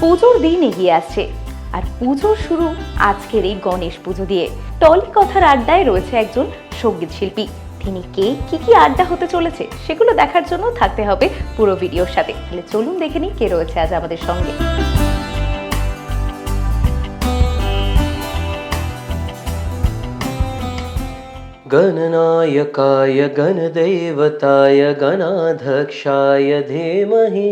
পুজোর দিন এগিয়ে আসছে আর পুজোর শুরু আজকের এই গণেশ পুজো দিয়ে টলি কথার আড্ডায় রয়েছে একজন সঙ্গীত শিল্পী তিনি কে কি কি আড্ডা হতে চলেছে সেগুলো দেখার জন্য থাকতে হবে পুরো ভিডিওর সাথে তাহলে চলুন দেখে নিই কে রয়েছে আজ আমাদের সঙ্গে गणनायकाय गणदैवताय गणाध्यक्षाय धीमहि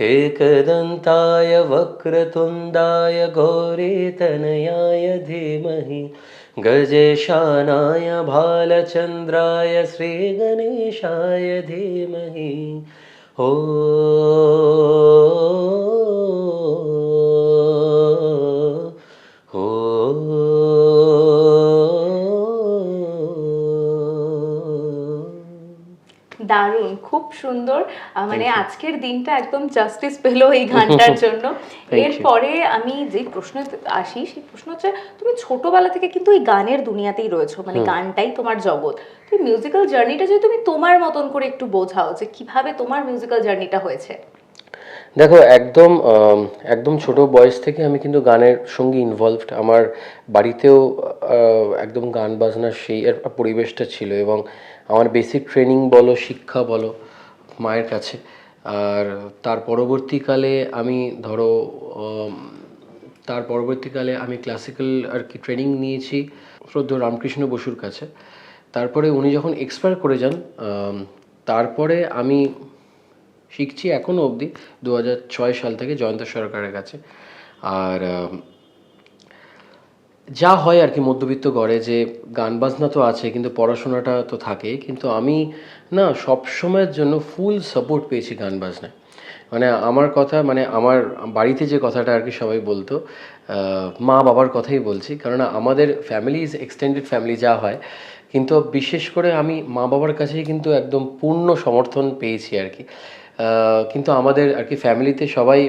एकदन्ताय वक्रतुण्डाय गौरीतनयाय धीमहि गजेशानाय भालचन्द्राय श्रीगणेशाय धीमहि। ओ সুন্দর। মানে আজকের দিনটা একদম জাস্টিস পেল এই গানটার জন্য। এরপরে আমি যে প্রশ্ন আসি সেই প্রশ্ন হচ্ছে তুমি ছোটবেলা থেকে কিন্তু এই গানের দুনিয়াতেই রয়েছো মানে গানটাই তোমার জগৎ। তুমি মিউজিক্যাল জার্নিটা যদি তুমি তোমার মতন করে একটু বোঝাও যে কীভাবে তোমার মিউজিক্যাল জার্নিটা হয়েছে। দেখো একদম একদম ছোট বয়স থেকে আমি কিন্তু গানের সঙ্গে ইনভলভড আমার বাড়িতেও একদম গান বাজনার সেই পরিবেশটা ছিল এবং আমার বেসিক ট্রেনিং বলো শিক্ষা বলো মায়ের কাছে। আর তার পরবর্তীকালে আমি ধরো তার পরবর্তীকালে আমি ক্লাসিক্যাল আর কি ট্রেনিং নিয়েছি শ্রদ্ধ রামকৃষ্ণ বসুর কাছে। তারপরে উনি যখন এক্সপায়ার করে যান তারপরে আমি শিখছি এখনও অবধি, দু হাজার ছয় সাল থেকে জয়ন্ত সরকারের কাছে। আর যা হয় আর কি মধ্যবিত্ত গড়ে যে গান বাজনা তো আছে, কিন্তু পড়াশোনাটা তো থাকে, কিন্তু আমি না সব সময়ের জন্য ফুল সাপোর্ট পেয়েছি গান বাজনায়। মানে আমার কথা মানে আমার বাড়িতে যে কথাটা আর কি সবাই বলতো মা বাবার কথাই বলছি কারণ আমাদের ফ্যামিলি ইজ এক্সটেন্ডেড ফ্যামিলি যা হয়, কিন্তু বিশেষ করে আমি মা বাবার কাছেই কিন্তু একদম পূর্ণ সমর্থন পেয়েছি আর কি। কিন্তু আমাদের আর কি ফ্যামিলিতে সবাই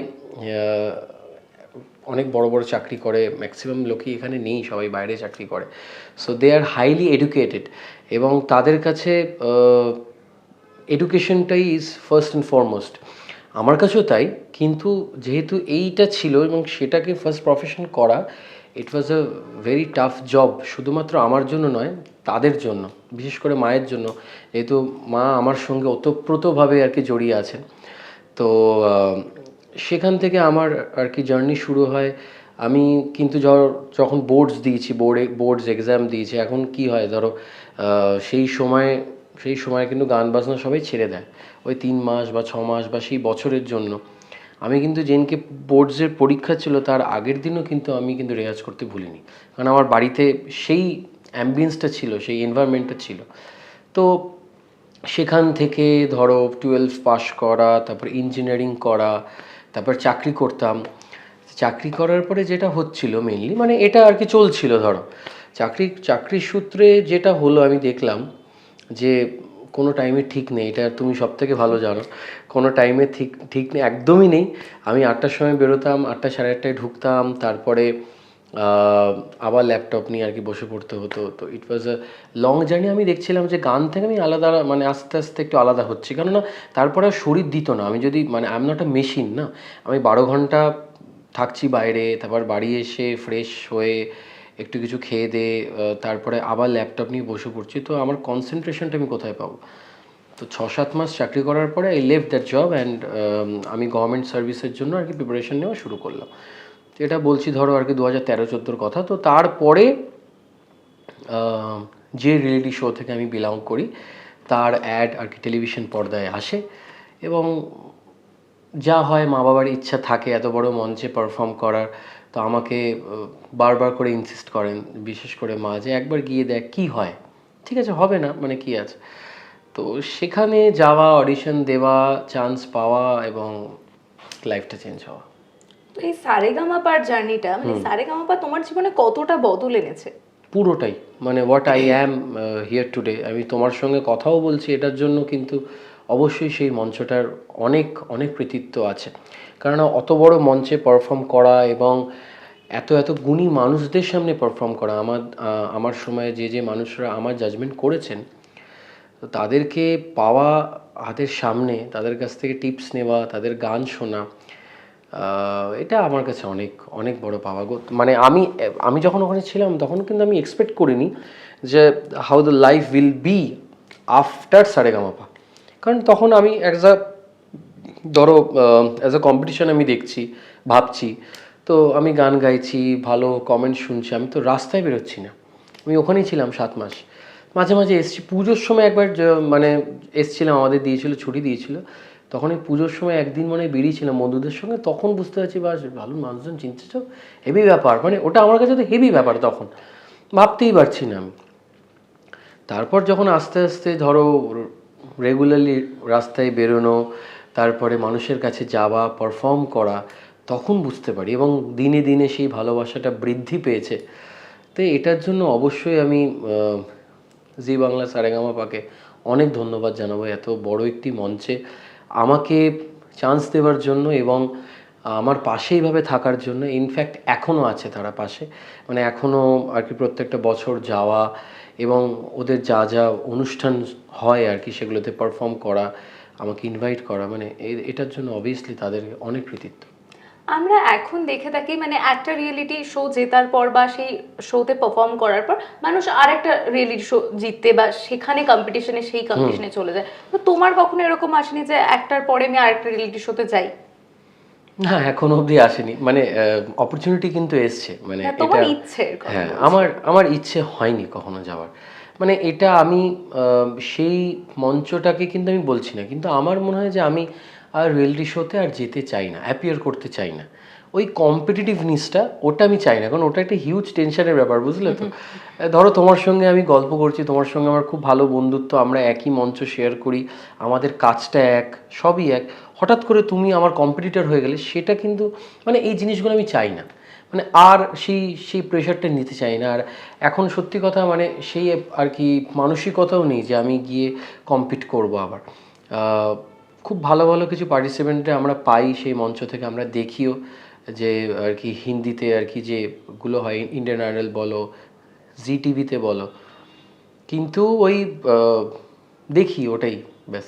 অনেক বড় বড় চাকরি করে ম্যাক্সিমাম লোকই এখানে নেই, সবাই বাইরে চাকরি করে। So they are highly educated এবং তাদের কাছে এডুকেশনটাই ইজ ফার্স্ট অ্যান্ড ফরমোস্ট আমার কাছেও তাই, কিন্তু যেহেতু এইটা ছিল এবং সেটাকে ফার্স্ট প্রফেশন করা it was a very tough job শুধুমাত্র আমার জন্য নয়, তাদের জন্য, বিশেষ করে মায়ের জন্য। যেহেতু মা আমার সঙ্গে ওতপ্রোতভাবে আর কি জড়িয়ে আছেন। তো সেখান থেকে আমার আর কি জার্নি শুরু হয়। আমি কিন্তু য- যখন বোর্ডস দিয়েছি বোর্ডে বোর্ডস এক্সাম দিয়েছি, এখন কি হয় ধরো সেই সময় সেই সময় কিন্তু গান বাজনা সবাই ছেড়ে দেয়। ওই তিন মাস বা ছ মাস বা সেই বছরের জন্য। আমি কিন্তু যেদিনকে বোর্ডসের পরীক্ষা ছিল, তার আগের দিনও কিন্তু আমি কিন্তু রেয়াজ করতে ভুলিনি। কারণ আমার বাড়িতে সেই অ্যাম্বিয়েন্সটা ছিল, সেই এনভায়রনমেন্টটা ছিল। তো সেখান থেকে ধরো টুয়েলভ পাস করা, তারপর ইঞ্জিনিয়ারিং করা তারপর চাকরি করতাম। চাকরি করার পরে যেটা হচ্ছিল মেনলি মানে এটা আর কি চলছিল, ধরো। চাকরি, চাকরির সূত্রে যেটা হলো, আমি দেখলাম যে কোনো টাইমে ঠিক নেই। এটা তুমি সব থেকে ভালো জানো। কোনো টাইমে ঠিক ঠিক নেই একদমই নেই। আমি আটটার সময় বেরোতাম, আটটা সাড়ে আটটায় ঢুকতাম, তারপরে আবার ল্যাপটপ নিয়ে আর কি বসে পড়তে হতো। তো ইট ওয়াজ আ লং জার্নি আমি দেখছিলাম যে গান থেকে আমি আলাদা মানে আস্তে আস্তে একটু আলাদা হচ্ছি। কেননা তারপরে শরীর দিত না। আমি যদি মানে আই এম নট মেশিন না? আমি বারো ঘণ্টা থাকছি বাইরে, তারপর বাড়ি এসে ফ্রেশ হয়ে একটু কিছু খেয়ে দে তারপরে আবার ল্যাপটপ নিয়ে বসে পড়ছি। তো আমার কনসেন্ট্রেশনটা আমি কোথায় পাবো? তো ছ সাত মাস চাকরি করার পরে আই লেভ দ্যাট জব অ্যান্ড আমি গভর্নমেন্ট সার্ভিসের জন্য আর কি প্রিপারেশন নেওয়া শুরু করলাম। এটা বলছি ধরো আর কি দু হাজার তেরো, চোদ্দোর কথা। তো তারপরে যে রিয়েলিটি শো থেকে আমি বিলং করি, তার অ্যাড আর কি টেলিভিশন পর্দায় আসে এবং যা হয় মা বাবার ইচ্ছা থাকে, এত বড় মঞ্চে পারফর্ম করার। তো আমাকে বারবার করে ইনসিস্ট করেন, বিশেষ করে মা যে একবার গিয়ে দেখ কি হয়। ঠিক আছে, হবে না মানে কি আছে? তো সেখানে যাওয়া অডিশন দেওয়া চান্স পাওয়া এবং লাইফটা চেঞ্জ হওয়া। তো এই সারেগামাপার জার্নিটা মানে সারেগামাপা তোমার জীবনে কতটা বদল এনেছে? পুরোটাই। মানে what I am here today আমি তোমার সঙ্গে কথাও বলছি এটার জন্য কিন্তু অবশ্যই সেই মঞ্চটার অনেক অনেক কৃতিত্ব আছে। কারণ অত বড় মঞ্চে পারফর্ম করা এবং এত এত গুণী মানুষদের সামনে পারফর্ম করা আমার আমার সময়ে যে যে মানুষরা আমার জাজমেন্ট করেছেন তাদেরকে পাওয়া হাতের সামনে তাদের কাছ থেকে টিপস নেওয়া তাদের গান শোনা এটা আমার কাছে অনেক অনেক বড় পাওয়া গো মানে আমি আমি যখন ওখানে ছিলাম, তখন কিন্তু আমি এক্সপেক্ট করিনি যে how the life will be after Saregamapa কারণ তখন আমি অ্যাজ আ ধরো অ্যাজ আ কম্পিটিশন আমি দেখছি, ভাবছি। তো আমি গান গাইছি, ভালো কমেন্ট শুনছি, আমি তো রাস্তায় বেরোচ্ছি না। আমি ওখানেই ছিলাম সাত মাস। মাঝে মাঝে এসছি। পুজোর সময় একবার মানে এসছিলাম, আমাদের দিয়েছিল, ছুটি দিয়েছিল। তখন এই পুজোর সময় একদিন মানে বেরিয়েছিলাম বন্ধুদের সঙ্গে, তখন বুঝতে পারছি, বাস ভালো মানুষজন চিনতেছ? হেভি ব্যাপার। মানে ওটা আমার কাছে তো হেভি ব্যাপার তখন। ভাবতেই পারছি না আমি। তারপর যখন আস্তে আস্তে ধরো রেগুলারলি রাস্তায় বেরোনো, তারপরে মানুষের কাছে যাওয়া পারফর্ম করা, তখন বুঝতে পারি এবং দিনে দিনে সেই ভালোবাসাটা বৃদ্ধি পেয়েছে। তো এটার জন্য অবশ্যই আমি জি বাংলা সারেগামা পাকে অনেক ধন্যবাদ জানাব। এত বড় একটি মঞ্চে আমাকে চান্স দেওয়ার জন্য এবং আমার পাশে এইভাবে থাকার জন্য ইনফ্যাক্ট এখনও আছে তারা পাশে। মানে এখনও আর কি প্রত্যেকটা বছর যাওয়া এবং ওদের যা যা অনুষ্ঠান হয় আর কি সেগুলোতে পারফর্ম করা, আমাকে ইনভাইট করা মানে এটার জন্য অবভিয়াসলি তাদের অনেক কৃতিত্ব। আমরা এখন দেখে থাকি মানে একটা রিয়েলিটি শো জেতার পর বা সেই শোতে পারফর্ম করার পর মানুষ আর একটা রিয়েলিটি শো জিততে বা সেখানে কম্পিটিশনে সেই কম্পিটিশনে চলে যায়। তো তোমার কখনো এরকম আসেনি যে একটার পরে আমি আরেকটা রিয়েলিটি শোতে যাই? না এখনও অবধি আসেনি। মানে অপরচুনিটি কিন্তু এসছে। মানে হ্যাঁ, এটা ইচ্ছের কথা হ্যাঁ আমার আমার ইচ্ছে হয়নি কখনো যাওয়ার। মানে এটা আমি সেই মঞ্চটাকে কিন্তু আমি বলছি না। কিন্তু আমার মনে হয় যে আমি আর রিয়েলিটি শোতে আর যেতে চাই না অ্যাপিয়ার করতে চাই না। ওই কম্পিটিটিভনেসটা ওটা আমি চাই না কারণ ওটা একটা হিউজ টেনশনের ব্যাপার বুঝলে তো? ধরো তোমার সঙ্গে আমি গল্প করছি তোমার সঙ্গে আমার খুব ভালো বন্ধুত্ব আমরা একই মঞ্চ শেয়ার করি আমাদের কাজটা এক সবই এক। হঠাৎ করে তুমি আমার কম্পিটিটর হয়ে গেলে সেটা কিন্তু মানে এই জিনিসগুলো আমি চাই না। মানে আর সেই সেই প্রেশারটা নিতে চাই না। আর এখন সত্যি কথা মানে সেই আর কি মানসিকতাও নেই যে আমি গিয়ে কম্পিট করব আবার। খুব ভালো ভালো কিছু পার্টিসিপেন্টে আমরা পাই সেই মঞ্চ থেকে আমরা দেখিও যে আর কি হিন্দিতে আর কি যেগুলো হয় ইন্ডিয়ান আইডল বলো জি টিভিতে বলো। কিন্তু ওই দেখি ওটাই ব্যাস।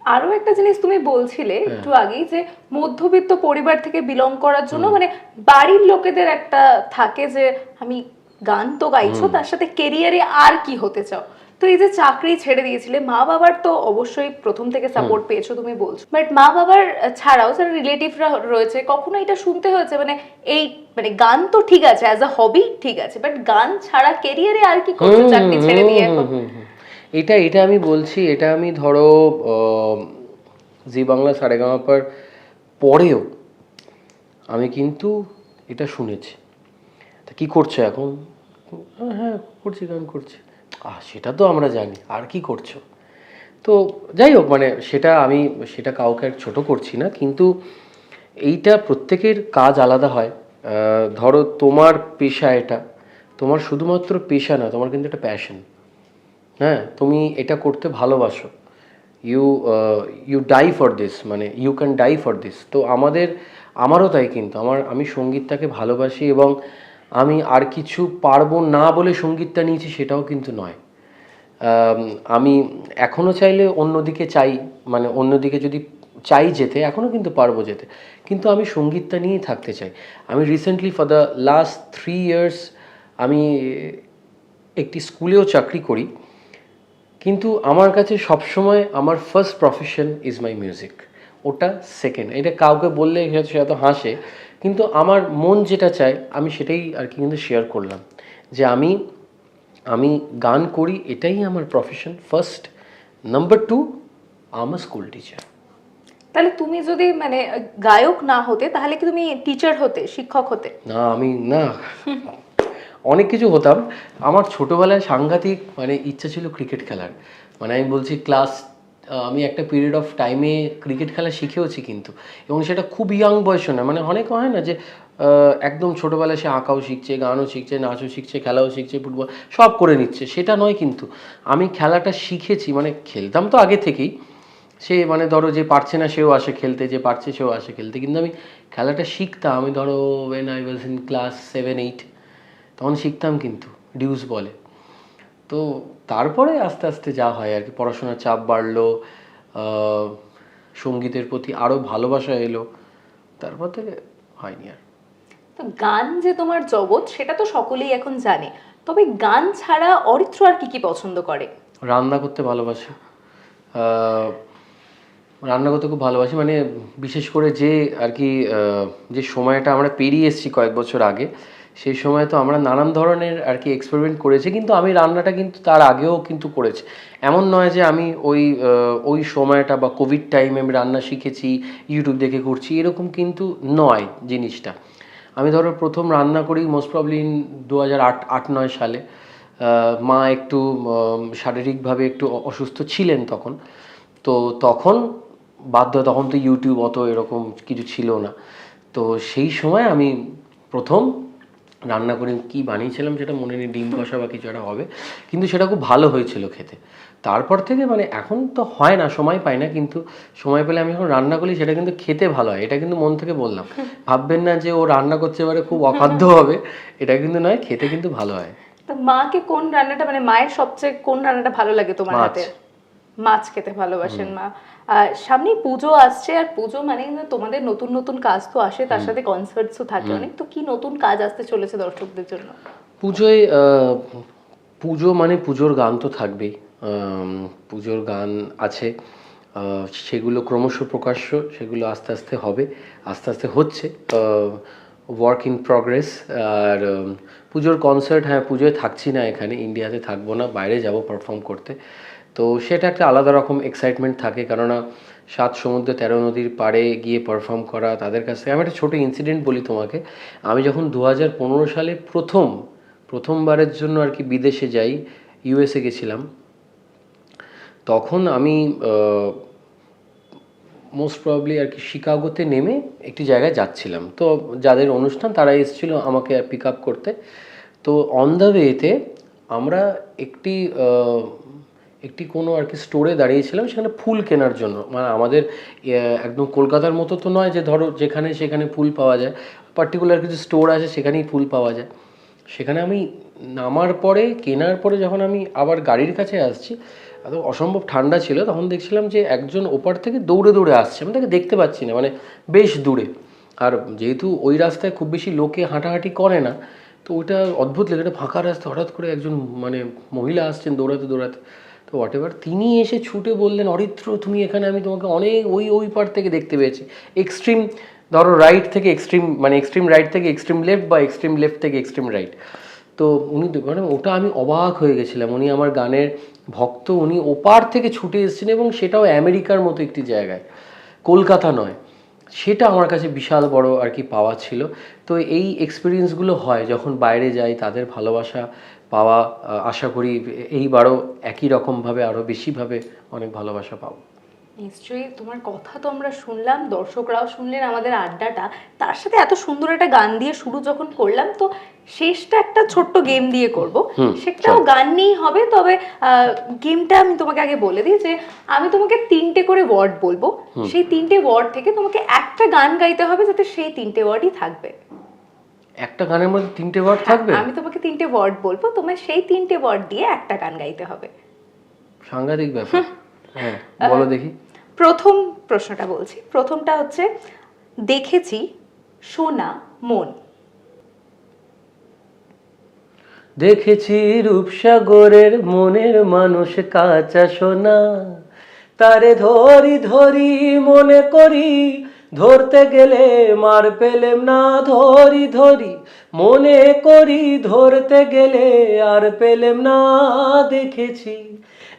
আরও একটা জিনিস তুমি বলছিলে একটু আগেই যে মধ্যবিত্ত পরিবার থেকে বিলং করার জন্য মানে বাড়ির লোকেদের একটা থাকে যে আমি গান তো গাইছো তার সাথে কেরিয়ারে আর কি হতে চাও? তো এই যে চাকরি ছেড়ে দিয়েছিলে মা বাবার তো অবশ্যই প্রথম থেকে সাপোর্ট পেয়েছ তুমি বলছো। বাট মা বাবার ছাড়াও যারা রিলেটিভরা রয়েছে কখনো এটা শুনতে হয়েছে? মানে এই মানে গান তো ঠিক আছে অ্যাজ আ হবি ঠিক আছে বাট গান ছাড়া কেরিয়ারে আর কি করছ? চাকরি ছেড়ে দিয়ে এখন। এটা এটা আমি বলছি এটা আমি ধরো জি বাংলা সারেগামাপার পরেও আমি কিন্তু এটা শুনেছি। তা কি করছ এখন? হ্যাঁ করছি গান করছি। আহ, সেটা তো আমরা জানি, আর কি করছ? তো যাই হোক মানে সেটা আমি, সেটা কাউকে আর ছোট করছি না, কিন্তু এইটা প্রত্যেকের কাজ আলাদা হয়। ধরো তোমার পেশা এটা, তোমার শুধুমাত্র পেশা না, তোমার কিন্তু একটা প্যাশন হ্যাঁ তুমি এটা করতে ভালোবাসো। You you die for this মানে you can die for this তো আমাদের, আমারও তাই কিন্তু, আমার, আমি সঙ্গীতটাকে ভালোবাসি এবং আমি আর কিছু পারব না বলে সঙ্গীতটা নিয়েছি সেটাও কিন্তু নয়। আমি এখনও চাইলে অন্যদিকে চাই মানে অন্যদিকে যদি চাই যেতে এখনও কিন্তু পারব যেতে। কিন্তু আমি সঙ্গীতটা নিয়েই থাকতে চাই। আমি recently for the last three years আমি একটি স্কুলেও চাকরি করি, কিন্তু আমার কাছে সবসময় আমার first profession is my music ওটা সেকেন্ড এটা কাউকে বললে সে হাসে কিন্তু আমার মন যেটা চায় আমি সেটাই আর কি কিন্তু শেয়ার করলাম। যে আমি আমি গান করি এটাই আমার প্রফেশন ফার্স্ট নাম্বার টু আমার স্কুল টিচার তাহলে তুমি যদি মানে গায়ক না হতে তাহলে কি তুমি টিচার হতে শিক্ষক হতে? না আমি না। অনেক কিছু হতাম। আমার ছোটবেলায় সাংঘাতিক মানে ইচ্ছা ছিল ক্রিকেট খেলার। মানে আমি বলছি ক্লাস আমি একটা পিরিয়ড অফ টাইমে ক্রিকেট খেলা শিখেওছি কিন্তু। এবং সেটা খুব ইয়াং বয়সে না মানে অনেক হয় না যে একদম ছোটোবেলায় সে আঁকাও শিখছে, গানও শিখছে, নাচও শিখছে, খেলাও শিখছে ফুটবল সব করে নিচ্ছে। সেটা নয় কিন্তু, আমি খেলাটা শিখেছি মানে খেলতাম তো আগে থেকেই। সে মানে ধরো যে পারছে না সেও আসে খেলতে, যে পারছে সেও আসে খেলতে। কিন্তু আমি খেলাটা শিখতাম, আমি ধরো when I was in class seven eight তখন শিখতাম কিন্তু ডিউস বলে। তো তারপরে আস্তে আস্তে যা হয় আর কি পড়াশোনার চাপ বাড়লো সঙ্গীতের প্রতি আরও ভালোবাসা এলো তারপর থেকে হয়নি আর। তো গান যে তোমার জগৎ সেটা তো সকলেই এখন জানে। তবে গান ছাড়া অরিত্র আর কি কি পছন্দ করে? রান্না করতে ভালোবাসি। রান্না করতে খুব ভালোবাসি মানে বিশেষ করে যে আর কি যে সময়টা আমরা পেরিয়ে এসেছি কয়েক বছর আগে সেই সময় তো আমরা নানান ধরনের আর কি এক্সপেরিমেন্ট করেছি, কিন্তু আমি রান্নাটা কিন্তু তার আগেও কিন্তু করেছি। এমন নয় যে আমি ওই ওই সময়টা বা কোভিড টাইমে আমি রান্না শিখেছি ইউটিউব দেখে করছি, এরকম কিন্তু নয় জিনিসটা। আমি ধরো প্রথম রান্না করি মোস্ট প্রবলি ইন দু হাজার আট আট, নয় সালে। মা একটু শারীরিকভাবে একটু অসুস্থ ছিলেন তখন। তো তখন বাধ্য তখন তো ইউটিউব অত এরকম কিছু ছিল না। তো সেই সময় আমি প্রথম রান্না করে কি বানিয়েছিলাম সেটা মনে নেই ডিম কষা বা কিছু একটা হবে। কিন্তু সেটা খুব ভালো হয়েছিল খেতে। তারপর থেকে মানে এখন তো হয় না সময় পাই না কিন্তু সময় পেলে আমি যখন রান্না করি সেটা কিন্তু খেতে ভালো হয়। এটা কিন্তু মন থেকে বললাম। ভাববেন না যে ও রান্না করতে পারে খুব অখাদ্য হবে এটা কিন্তু নয় খেতে কিন্তু ভালো হয়। তো মাকে কোন রান্নাটা মানে মায়ের সবচেয়ে কোন রান্নাটা ভালো লাগে তোমার হাতে? মাছ খেতে ভালোবাসেন মা। আর সামনেই পুজো আসছে আর পুজো মানে তোমাদের নতুন নতুন কাজ তো আসে তার সাথে কনসার্টসও থাকে অনেক। তো কি নতুন কাজ আসতে চলেছে দর্শকদের জন্য? পুজোয় পুজো মানে পুজোর গান তো থাকবেই। পুজোর গান আছে। সেগুলো ক্রমশ প্রকাশ্য সেগুলো আস্তে আস্তে হবে আস্তে আস্তে হচ্ছে। ওয়ার্ক ইন প্রগ্রেস আর পুজোর কনসার্ট হ্যাঁ পুজোয় থাকছি না এখানে ইন্ডিয়াতে থাকব না বাইরে যাব পারফর্ম করতে। তো সেটা একটা আলাদা রকম এক্সাইটমেন্ট থাকে কেননা সাত সমুদ্র তেরো নদীর পাড়ে গিয়ে পারফর্ম করা তাদের কাছ থেকে। আমি একটা ছোটো ইনসিডেন্ট বলি তোমাকে। আমি যখন দু হাজার পনেরো সালে প্রথম, প্রথমবারের জন্য আর কি বিদেশে যাই ইউএসএ গেছিলাম, তখন আমি মোস্ট প্রবাবলি আর কি শিকাগোতে নেমে একটি জায়গায় যাচ্ছিলাম। তো যাদের অনুষ্ঠান তারা এসেছিল আমাকে পিক আপ করতে। তো অন দ্য ওয়েতে আমরা একটি একটি কোনো আর কি স্টোরে দাঁড়িয়েছিলাম সেখানে ফুল কেনার জন্য। মানে আমাদের একদম কলকাতার মতো তো নয় যে ধরো যেখানে সেখানে ফুল পাওয়া যায়। পার্টিকুলার কিছু স্টোর আছে সেখানেই ফুল পাওয়া যায়। সেখানে আমি নামার পরে, কেনার পরে যখন আমি আবার গাড়ির কাছে আসছি, এত অসম্ভব ঠান্ডা ছিল, তখন দেখছিলাম যে একজন ওপার থেকে দৌড়ে দৌড়ে আসছে। আমি তাকে দেখতে পাচ্ছি না মানে বেশ দূরে। আর যেহেতু ওই রাস্তায় খুব বেশি লোকে হাঁটাহাঁটি করে না, তো ওইটা অদ্ভুত লেগে, একটা ফাঁকা রাস্তা, হঠাৎ করে একজন মানে মহিলা আসছেন দৌড়াতে দৌড়াতে। তো হোয়াট এভার তিনি এসে ছুটে বললেন, অরিত্র, তুমি এখানে, আমি তোমাকে অনেক, ওই ওই পার থেকে দেখতে পেয়েছি। এক্সট্রিম ধরো রাইট থেকে এক্সট্রিম মানে এক্সট্রিম রাইট থেকে এক্সট্রিম লেফট বা এক্সট্রিম লেফট থেকে এক্সট্রিম রাইট তো উনি মানে ওটা আমি অবাক হয়ে গেছিলাম। উনি আমার গানের ভক্ত, উনি ওপার থেকে ছুটে এসেছেন এবং সেটাও আমেরিকার মতো একটি জায়গায়। কলকাতা নয়। সেটা আমার কাছে বিশাল বড় আর কি পাওয়া ছিল। তো এই এক্সপিরিয়েন্সগুলো হয়, যখন বাইরে যাই, তাদের ভালোবাসা পাওয়া আশা করি এইবারও একই রকমভাবে আরও বেশিভাবে অনেক ভালোবাসা পাবো। নিশ্চয়ই তোমার কথা তো আমরা শুনলাম দর্শকরাও শুনলেন আমাদের আড্ডাটা। তার সাথে এত সুন্দর একটা গান দিয়ে শুরু যখন করলাম তো শেষটা একটা ছোট্ট গেম দিয়ে করব। সেটাও গান নিয়েই হবে তবে গেমটা আমি তোমাকে আগে বলে দিই যে আমি তোমাকে তিনটে করে ওয়ার্ড বলব। সেই তিনটে ওয়ার্ড থেকে তোমাকে একটা গান গাইতে হবে যাতে সেই তিনটে ওয়ার্ডই থাকবে। একটা গানের মধ্যে তিনটে ওয়ার্ড থাকবে? আমি তোমাকে তিনটে ওয়ার্ড বলব তোমার সেই তিনটে ওয়ার্ড দিয়ে একটা গান গাইতে হবে। সাংঘাতিক ব্যাপার। হ্যাঁ বলো দেখি। প্রথম প্রশ্নটা বলছি। প্রথমটা হচ্ছে দেখেছি সোনা মন। দেখেছি রূপসাগরের মনের মানুষ কাঁচা সোনা। তারে ধরি ধরি মনে করি ধরতে গেলে মার পেলেম না ধরি ধরি মনে করি ধরতে গেলে আর পেলেম না। দেখেছি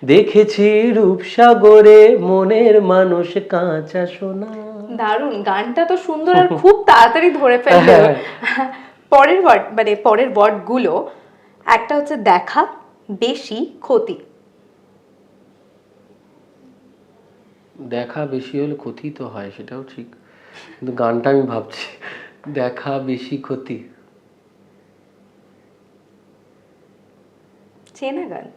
দেখেছি রূপসাগরে মনের মানুষ কাঁচা সোনা। দারুণ গানটা তো সুন্দর আর খুব তাড়াতাড়ি ধরে ফেলবে পরের ওয়ার্ড মানে পরের ওয়ার্ডগুলো একটা হচ্ছে দেখা বেশি ক্ষতি। দেখা বেশি হলে ক্ষতি তো হয় সেটাও ঠিক। কিন্তু গানটা আমি ভাবছি দেখা বেশি ক্ষতি। চেনা গান?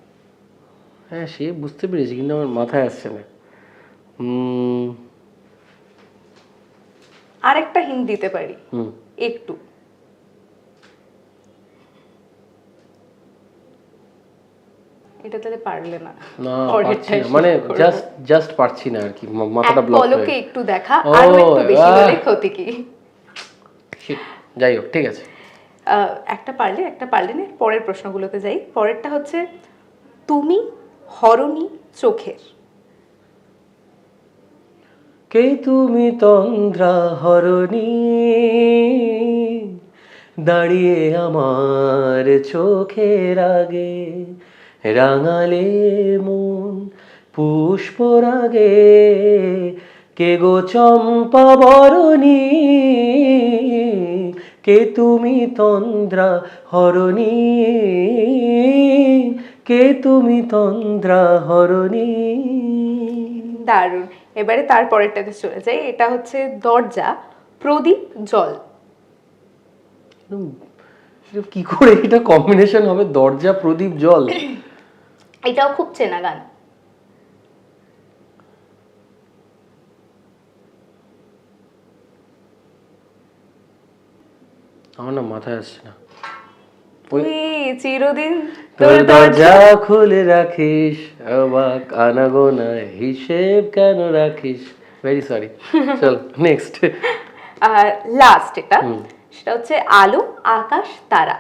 হ্যাঁ সে বুঝতে পেরেছি কিন্তু আমার মাথায় আসছে না। আরেকটা হিন্ট দিতে পারি। হুম। একটু। এটা তাহলে পারলে না। মানে জাস্ট জাস্ট পারছি না আর কি মাথাটা ব্লক পলকে একটু দেখা আরও একটু বেশি হলে ক্ষতি কি? যাই হোক ঠিক আছে। একটা পারলে একটা পারলে না পরের প্রশ্নগুলোতে যাই। পরেরটা হচ্ছে তুমি হরণী চোখের। কে তুমি তন্দ্রা হরণী? দাঁড়িয়ে আমার চোখের আগে। রাঙালে মন পুষ্পরাগে কে গো চম্পা বরণী কে তুমি তন্দ্রা হরণী কে তুমি তন্দ্রা হরণী। দারুণ। এবারে তার পরেরটাতে চলে যাই এটা হচ্ছে দরজা প্রদীপ জল। কি করে? এটা কম্বিনেশন হবে দরজা প্রদীপ জল। এটাও খুব চেনা গান। আমার না মাথায় আসছে না। ওই চিরদিন তোর দরজা খুলে রাখিস অবাক আনাগোনা হিসেব কেন রাখিস? ভেরি সরি চল নেক্সট আর লাস্ট এটা সেটা হচ্ছে আলো আকাশ তারা।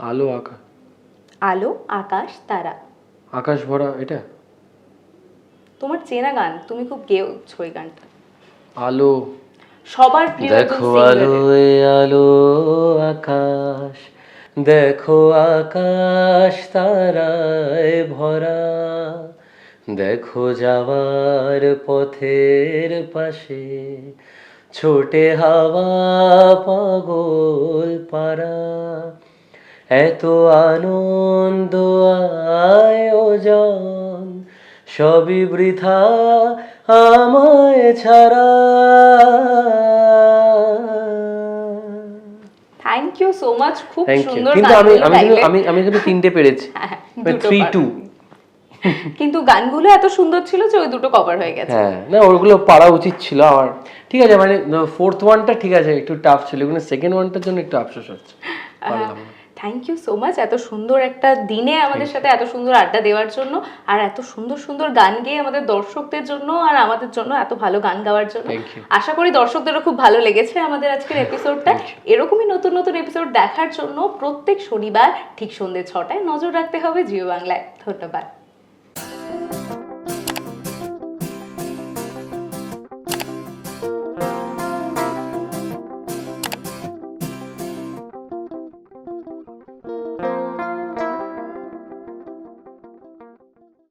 আলো আকাশ। আলো আকাশ তারা। আকাশ ভরা এটা? তোমার চেনা গান তুমি খুব গেয়েছো ওই গানটা। আলো। সবার প্রিয় দেখো আলো এ আলো আকাশ। দেখো আকাশ তারায় ভরা। দেখো যাওয়ার পথের পাশে ছোটে হাওয়া পাগল পারা এত আনন্দ আয়োজন সবই বৃথা আমায় ছাড়া। থ্যাংক ইউ সো মাচ খুব সুন্দর কিন্তু আমি আমি আমি আমি কিন্তু তিনটে পেরেছি। হ্যাঁ, থ্রি টু কিন্তু গানগুলো এত সুন্দর ছিল যে ওই দুটো কভার হয়ে গেছে। হ্যাঁ না ওগুলো পারা উচিত ছিল আমার। ঠিক আছে মানে ফোর্থ ওয়ানটা ঠিক আছে একটু টাফ ছিল কিন্তু সেকেন্ড ওয়ানটার জন্য একটু আফসোস হচ্ছে। পারলাম না। থ্যাংক ইউ সো মাচ এত সুন্দর একটা দিনে আমাদের সাথে এত সুন্দর আড্ডা দেওয়ার জন্য আর এত সুন্দর সুন্দর গান গেয়ে আমাদের দর্শকদের জন্য আর আমাদের জন্য এত ভালো গান গাওয়ার জন্য। আশা করি দর্শকদেরও খুব ভালো লেগেছে আমাদের আজকের এপিসোডটা এরকমই নতুন নতুন এপিসোড দেখার জন্য প্রত্যেক শনিবার ঠিক সন্ধ্যে ছটায় নজর রাখতে হবে জিও বাংলায়। ধন্যবাদ।